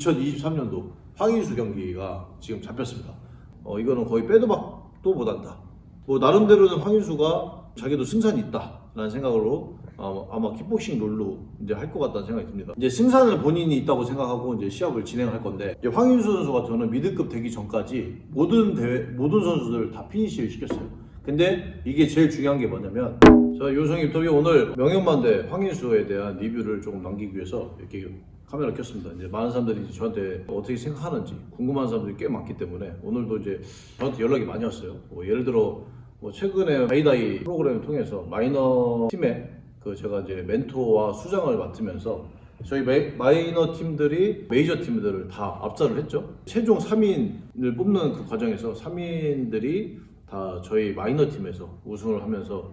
2023년도 황인수 경기가 지금 잡혔습니다. 어, 이거는 거의 빼도 박도 못한다. 뭐 나름대로는 황인수가 자기도 승산이 있다라는 생각으로 어, 아마 킥복싱 롤로 이제 할 것 같다는 생각이 듭니다. 이제 승산을 본인이 있다고 생각하고 이제 시합을 진행할 건데 이제 황인수 선수 같은 경우는 미드급 되기 전까지 모든 대회 모든 선수들 다 피니시를 시켰어요. 근데 이게 제일 중요한 게 뭐냐면 저 요성 인터뷰 오늘 명현만대 황인수에 대한 리뷰를 조금 남기기 위해서 이렇게 카메라 켰습니다. 이제 많은 사람들이 이제 저한테 어떻게 생각하는지 궁금한 사람들이 꽤 많기 때문에 오늘도 이제 저한테 연락이 많이 왔어요. 뭐 예를 들어 뭐 최근에 다이다이 프로그램을 통해서 마이너 팀에 그 제가 이제 멘토와 수장을 맡으면서 저희 메- 마이 너 팀들이 메이저 팀들을 다 압살을 했죠. 최종 3인을 뽑는 그 과정에서 3인들이 다 저희 마이너 팀에서 우승을 하면서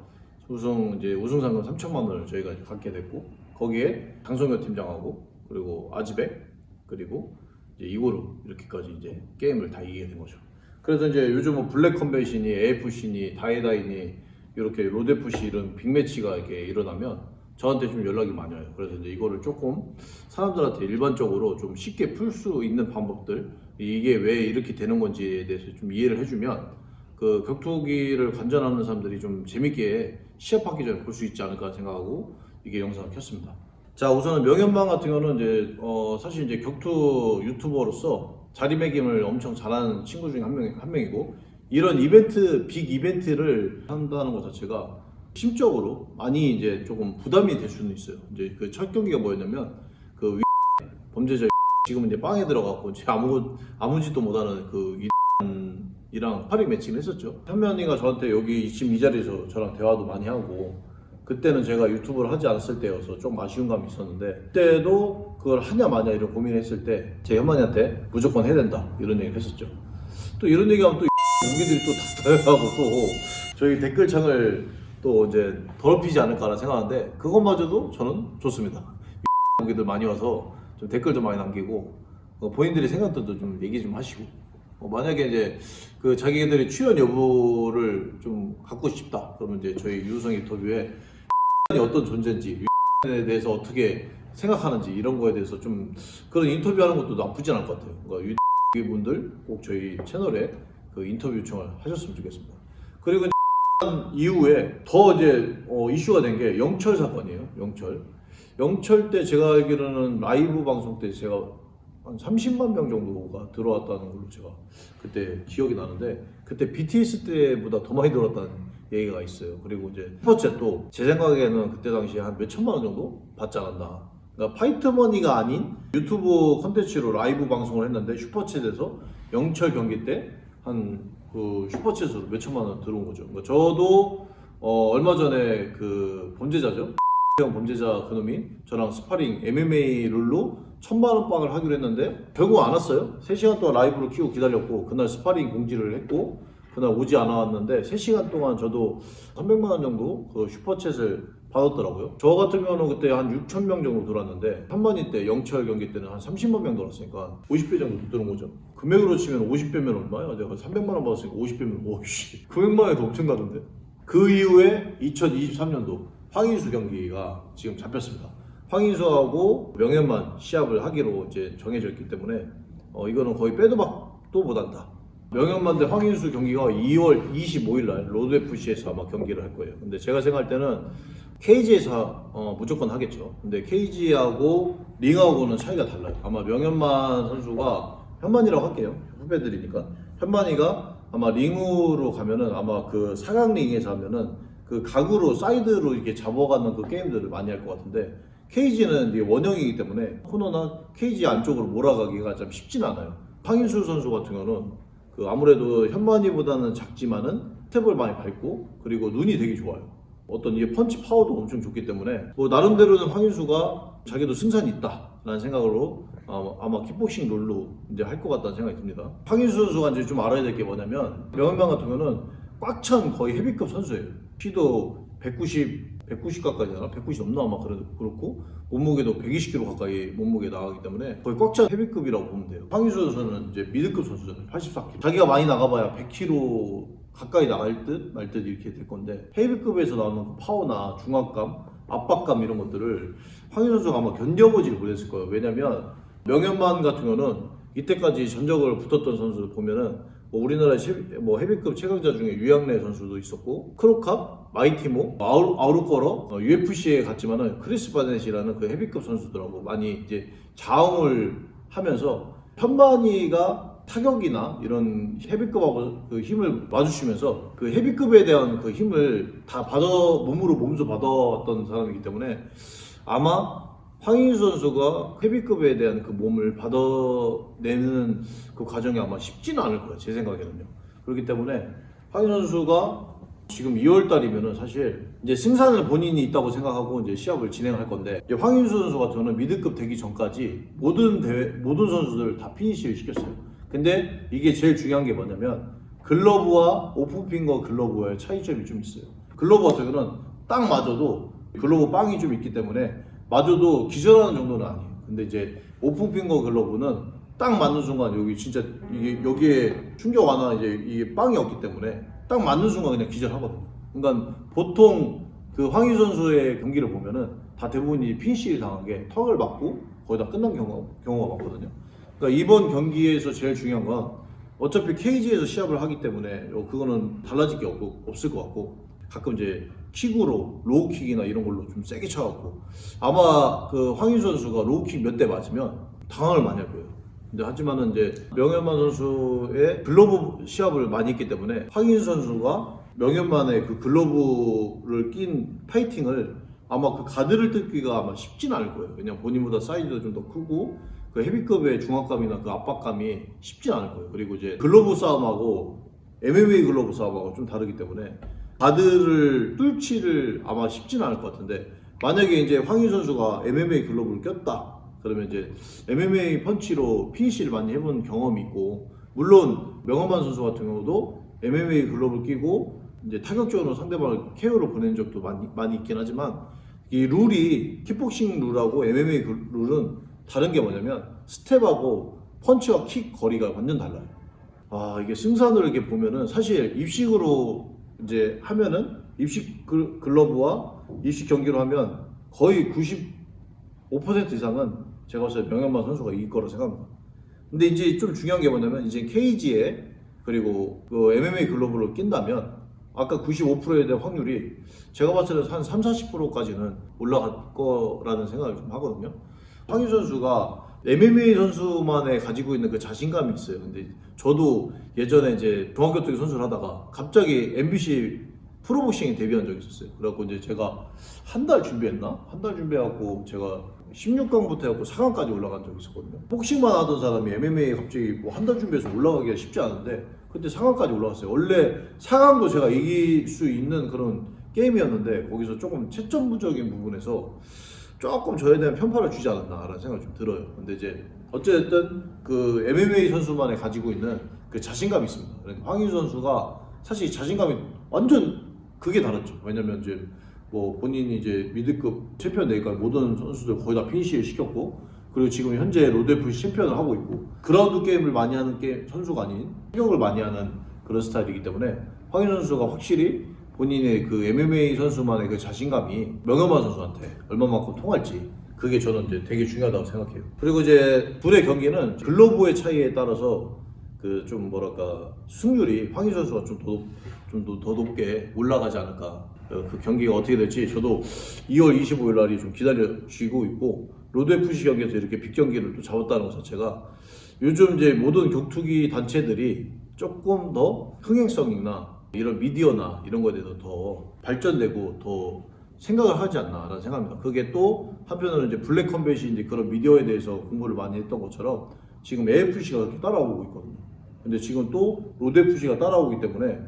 우승 이제 우승 상금 3천만 원을 저희가 갖게 됐고 거기에 장성현 팀장하고 그리고 아지백 그리고 이제 이고루 이렇게까지 이제 게임을 다 이기게 된 거죠. 그래서 이제 요즘 뭐 블랙 컨벤션이 AFC니 다이다이니 이렇게 로데프시 이런 빅매치가 이렇게 일어나면 저한테 좀 연락이 많이 와요. 그래서 이제 이거를 조금 사람들한테 일반적으로 좀 쉽게 풀 수 있는 방법들 이게 왜 이렇게 되는 건지에 대해서 좀 이해를 해주면 그 격투기를 관전하는 사람들이 좀 재밌게 시합하기 전에 볼 수 있지 않을까 생각하고 이게 영상을 켰습니다. 자 우선은 명현방 같은 경우는 이제 어 사실 이제 격투 유튜버로서 자리매김을 엄청 잘하는 친구 중에 한 명 한 명이고 이런 이벤트 빅 이벤트를 한다는 것 자체가 심적으로 많이 이제 조금 부담이 될 수는 있어요. 이제 그 첫 경기가 뭐였냐면 그 위- 범죄자 지금은 이제 빵에 들어갔고 이제 아무 아무 짓도 못하는 그 이랑 파리 매칭을 했었죠. 현면이가 저한테 여기 지금 이 자리에서 저랑 대화도 많이 하고 그때는 제가 유튜브를 하지 않았을 때여서 좀 아쉬운 감이 있었는데 그때도 그걸 하냐 마냐 이런 고민을 했을 때 제 현만이한테 무조건 해야 된다 이런 얘기를 했었죠. 또 이런 얘기하면 또 무기들이 또 답답하고 또 저희 댓글창을 또 이제 더럽히지 않을까라 생각하는데 그것마저도 저는 좋습니다. 무기들 많이 와서 좀 댓글 좀 많이 남기고 어, 본인들의 생각들도 좀 얘기 좀 하시고 어, 만약에 이제 그 자기들이 출연 여부를 좀 갖고 싶다 그러면 이제 저희 유성 인터뷰에 이 어떤 존재인지 에 대해서 어떻게 생각하는지 이런 거에 대해서 좀 그런 인터뷰하는 것도 나쁘지 않을 것 같아요. 그러니까 유 분들 꼭 저희 채널에 그 인터뷰 요청을 하셨으면 좋겠습니다. 그리고 이후에 더 이제 어, 이슈가 된 게 영철 사건이에요. 영철. 영철 때 제가 알기로는 라이브 방송 때 제가 한 30만 명 정도가 들어왔다는 걸로 제가 그때 기억이 나는데 그때 BTS 때보다 더 많이 들어왔다는 얘기가 있어요. 그리고 이제 슈퍼챗도 제 생각에는 그때 당시에 한 몇 천만 원 정도 받지 않았나. 그러니까 파이트머니가 아닌 유튜브 컨텐츠로 라이브 방송을 했는데 슈퍼챗에서 영철 경기 때 한 그 슈퍼챗으로 몇 천만 원 들어온 거죠. 그러니까 저도 어 얼마 전에 그 범죄자죠. 형 범죄자 그놈이 저랑 스파링 MMA 룰로 천만 원 빵을 하기로 했는데 결국 안 왔어요. 3시간 동안 라이브로 키고 기다렸고 그날 스파링 공지를 했고 그날 오지 않았는데 3시간 동안 저도 300만 원 정도 그 슈퍼챗을 받았더라고요. 저 같은 경우는 그때 한 6천 명 정도 들어왔는데 한만이 때 영철 경기 때는 한 30만 명 들어왔으니까 50배 정도 들어온 거죠. 금액으로 치면 50배면 얼마야? 내가 300만 원 받았으니까 50배면 오씨 900만 원이 더 엄청나던데. 그 이후에 2023년도 황인수 경기가 지금 잡혔습니다. 황인수하고 명현만 시합을 하기로 이제 정해져 있기 때문에 어, 이거는 거의 빼도 박도 못한다. 명현만 대 황인수 경기가 2월 25일 날 로드 FC에서 아마 경기를 할 거예요. 근데 제가 생각할 때는 KG에서 어, 무조건 하겠죠. 근데 KG하고 링하고는 차이가 달라요. 아마 명현만 선수가 현만이라고 할게요. 후배들이니까 현만이가 아마 링으로 가면은 아마 그 사각 링에서 하면은 그 각으로 사이드로 이렇게 잡아가는 그 게임들을 많이 할 것 같은데 KG는 이게 원형이기 때문에 코너나 KG 안쪽으로 몰아가기가 좀 쉽진 않아요. 황인수 선수 같은 경우는 그 아무래도 현만이보다는 작지만은 스텝을 많이 밟고 그리고 눈이 되게 좋아요. 어떤 이게 펀치 파워도 엄청 좋기 때문에 뭐 나름대로는 황인수가 자기도 승산이 있다라는 생각으로 아마, 킥복싱 롤로 이제 할 것 같다는 생각이 듭니다. 황인수 선수가 이제 좀 알아야 될 게 뭐냐면 명현만 같은 경우는 꽉 찬 거의 헤비급 선수예요. 키도 190 190 가까이 되나? 190 넘나 아마 그래- 그렇고 몸무게도 120kg 가까이 몸무게 나가기 때문에 거의 꽉 찬 헤비급이라고 보면 돼요. 황인수 선수는 이제 미드급 선수잖아요. 84kg. 자기가 많이 나가봐야 100kg 가까이 나갈 듯 말 듯 이렇게 될 건데 헤비급에서 나오는 그 파워나 중압감, 압박감 이런 것들을 황인수 선수가 아마 견뎌보지 못했을 거예요. 왜냐면 명현만 같은 경우는 이때까지 전적을 붙었던 선수들 보면은 뭐 우리나라 시- 뭐 헤비급 최강자 중에 유양래 선수도 있었고 크로캅, 마이티모, 아우, 아우르코러, 어, UFC에 갔지만은 크리스 바넷이라는 그 헤비급 선수들하고 많이 이제 자웅을 하면서 현만이가 타격이나 이런 헤비급하고 그 힘을 마주치면서 그 헤비급에 대한 그 힘을 다 받아 몸으로 몸소 받아왔던 사람이기 때문에 아마 황인수 선수가 헤비급에 대한 그 몸을 받아내는 그 과정이 아마 쉽지는 않을 거예요 제 생각에는요 그렇기 때문에 황인수 선수가 지금 2월 달이면은 사실 이제 승산을 본인이 있다고 생각하고 이제 시합을 진행할 건데 이제 황인수 선수 같은 경우는 미드급 되기 전까지 모든 대회 모든 선수들 다 피니시를 시켰어요. 근데 이게 제일 중요한 게 뭐냐면 글러브와 오픈핑거 글러브의 차이점이 좀 있어요. 글러브 같은 경우는 딱 맞아도 글러브 빵이 좀 있기 때문에 맞아도 기절하는 정도는 아니에요. 근데 이제 오픈 핑거 글러브는 딱 맞는 순간 여기 진짜 이게 여기에 충격 완화 이제 이게 빵이 없기 때문에 딱 맞는 순간 그냥 기절하거든요. 그러니까 보통 그 황희 선수의 경기를 보면은 다 대부분이 피니시 당한 게 턱을 맞고 거의 다 끝난 경우, 경우가 많거든요. 그러니까 이번 경기에서 제일 중요한 건 어차피 케이지에서 시합을 하기 때문에 어, 그거는 달라질 게 없고, 없을 것 같고 가끔 이제 킥으로 로우킥이나 이런 걸로 좀 세게 쳐갖고 아마 그 황희 선수가 로우킥 몇 대 맞으면 당황을 많이 할 거예요. 근데 하지만은 이제 명현만 선수의 글러브 시합을 많이 했기 때문에 황인 선수가 명현만의 그 글러브를 낀 파이팅을 아마 그 가드를 뜯기가 아마 쉽진 않을 거예요. 왜냐면 본인보다 사이즈도 좀 더 크고 그 헤비급의 중압감이나 그 압박감이 쉽진 않을 거예요. 그리고 이제 글러브 싸움하고 MMA 글러브 싸움하고 좀 다르기 때문에 가드를 뚫지를 아마 쉽진 않을 것 같은데 만약에 이제 황인 선수가 MMA 글러브를 꼈다 그러면 이제 MMA 펀치로 피니시를 많이 해본 경험이 있고 물론 명언만 선수 같은 경우도 MMA 글러브를 끼고 이제 타격적으로 상대방을 KO로 보낸 적도 많이, 많이 있긴 하지만 이 룰이 킥복싱 룰하고 MMA 그 룰은 다른 게 뭐냐면 스텝하고 펀치와 킥 거리가 완전 달라요. 아 이게 승산을 이렇게 보면은 사실 입식으로 이제 하면은 글- 글러브와 입식 경기로 하면 거의 95% 이상은 제가 봤을 때 명현만 선수가 이길 거라 생각합니다. 근데 이제 좀 중요한 게 뭐냐면 이제 케이지에 그리고 그 MMA 글러브를 낀다면 아까 95%에 대한 확률이 제가 봤을 때 한 3, 40%까지는 올라갈 거라는 생각을 좀 하거든요. 황희 선수가 MMA 선수만의 가지고 있는 그 자신감이 있어요. 근데 저도 예전에 이제 중학교 때 선수를 하다가 갑자기 MBC 프로복싱에 데뷔한 적이 있었어요. 그래갖고 이제 제가 한 달 준비했나? 한 달 준비해갖고 제가 16강부터 해갖고 4강까지 올라간 적이 있었거든요. 복싱만 하던 사람이 MMA 갑자기 뭐 한 달 준비해서 올라가기가 쉽지 않은데 그때 4강까지 올라갔어요. 원래 4강도 제가 이길 수 있는 그런 게임이었는데 거기서 조금 채점부적인 부분에서 조금 저에 대한 편파를 주지 않았나라는 생각이 좀 들어요. 근데 이제 어쨌든 그 MMA 선수만의 가지고 있는 그 자신감이 있습니다. 그러니까 황인수 선수가 사실 자신감이 완전 그게 다르죠. 왜냐면 이제 뭐 본인이 이제 미드급 챔피언 되니까 모든 선수들 거의 다 피니시를 시켰고 그리고 지금 현재 로데프 챔피언을 하고 있고 그라운드 게임을 많이 하는 게 선수가 아닌 타격을 많이 하는 그런 스타일이기 때문에 황인 선수가 확실히 본인의 그 MMA 선수만의 그 자신감이 명현만 선수한테 얼마만큼 통할지 그게 저는 이제 되게 중요하다고 생각해요. 그리고 이제 둘의 경기는 글로브의 차이에 따라서 그 좀 뭐랄까 승률이 황희 선수가 좀더좀더 더 높게 올라가지 않을까. 어, 그 경기가 어떻게 될지 저도 2월 25일 날이 좀 기다려지고 있고 로드 FC 경기에서 이렇게 빅 경기를 또 잡았다는 것 자체가 요즘 이제 모든 격투기 단체들이 조금 더 흥행성이나 이런 미디어나 이런 거에 대해서 더 발전되고 더 생각을 하지 않나라는 생각합니다. 그게 또 한편으로는 이제 블랙 컴뱃이 이제 그런 미디어에 대해서 공부를 많이 했던 것처럼 지금 AFC가 그렇게 따라오고 있거든요. 근데 지금 또 FC가 따라오기 때문에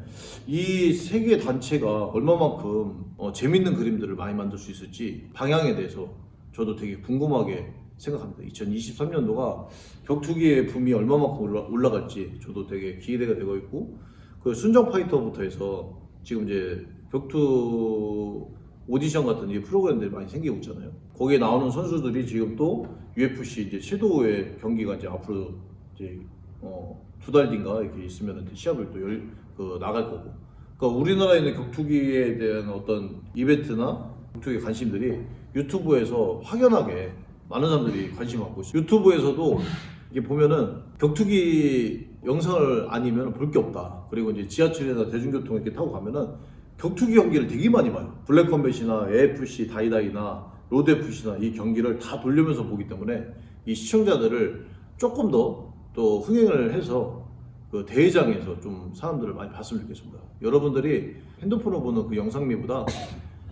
이 세개 단체가 얼마만큼 어, 재밌는 그림들을 많이 만들 수 있을지 방향에 대해서 저도 되게 궁금하게 생각합니다. 2023년도가 격투기의 붐이 얼마만큼 올라, 올라갈지 저도 되게 기대가 되고 있고 그 순정 파이터부터 해서 지금 이제 격투 오디션 같은 이 프로그램들이 많이 생기고 있잖아요. 거기에 나오는 선수들이 지금 또 UFC 이제 섀도우의 경기가 이제 앞으로 이제 어, 두 달 뒤인가 이렇게 있으면 시합을 또 열, 그 나갈 거고. 그러니까 우리나라에 있는 격투기에 대한 어떤 이벤트나 격투기 관심들이 유튜브에서 확연하게 많은 사람들이 관심 갖고 있어요. 유튜브에서도 이게 보면은 격투기 영상을 아니면 볼 게 없다. 그리고 이제 지하철이나 대중교통 이렇게 타고 가면은 격투기 경기를 되게 많이 봐요. 블랙컴뱃이나 AFC 다이다이나 로드 FC나 이 경기를 다 돌리면서 보기 때문에 이 시청자들을 조금 더 또 흥행을 해서 그 대회장에서 좀 사람들을 많이 봤으면 좋겠습니다. 여러분들이 핸드폰으로 보는 그 영상미보다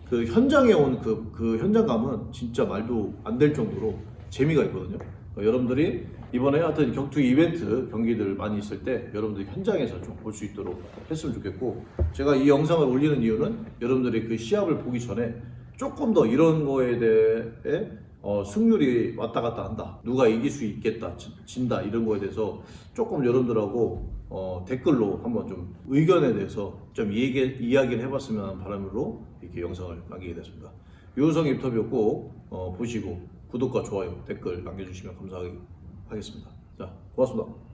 그 현장에 온 그 그 현장감은 진짜 말도 안 될 정도로 재미가 있거든요. 그러니까 여러분들이 이번에 하여튼 격투 이벤트 경기들 많이 있을 때 여러분들이 현장에서 좀 볼 수 있도록 했으면 좋겠고 제가 이 영상을 올리는 이유는 여러분들이 그 시합을 보기 전에 조금 더 이런 거에 대해 어, 승률이 왔다 갔다 한다. 누가 이길 수 있겠다, 진- 진다 이런 거에 대해서 조금 여러분들하고 어, 댓글로 한번 좀 의견에 대해서 좀 이야기, 이야기를 해봤으면 하는 바람으로 이렇게 영상을 남기게 됐습니다. 유우성 인터뷰 꼭 어, 보시고 구독과 좋아요, 댓글 남겨주시면 감사 하겠습니다. 자, 고맙습니다.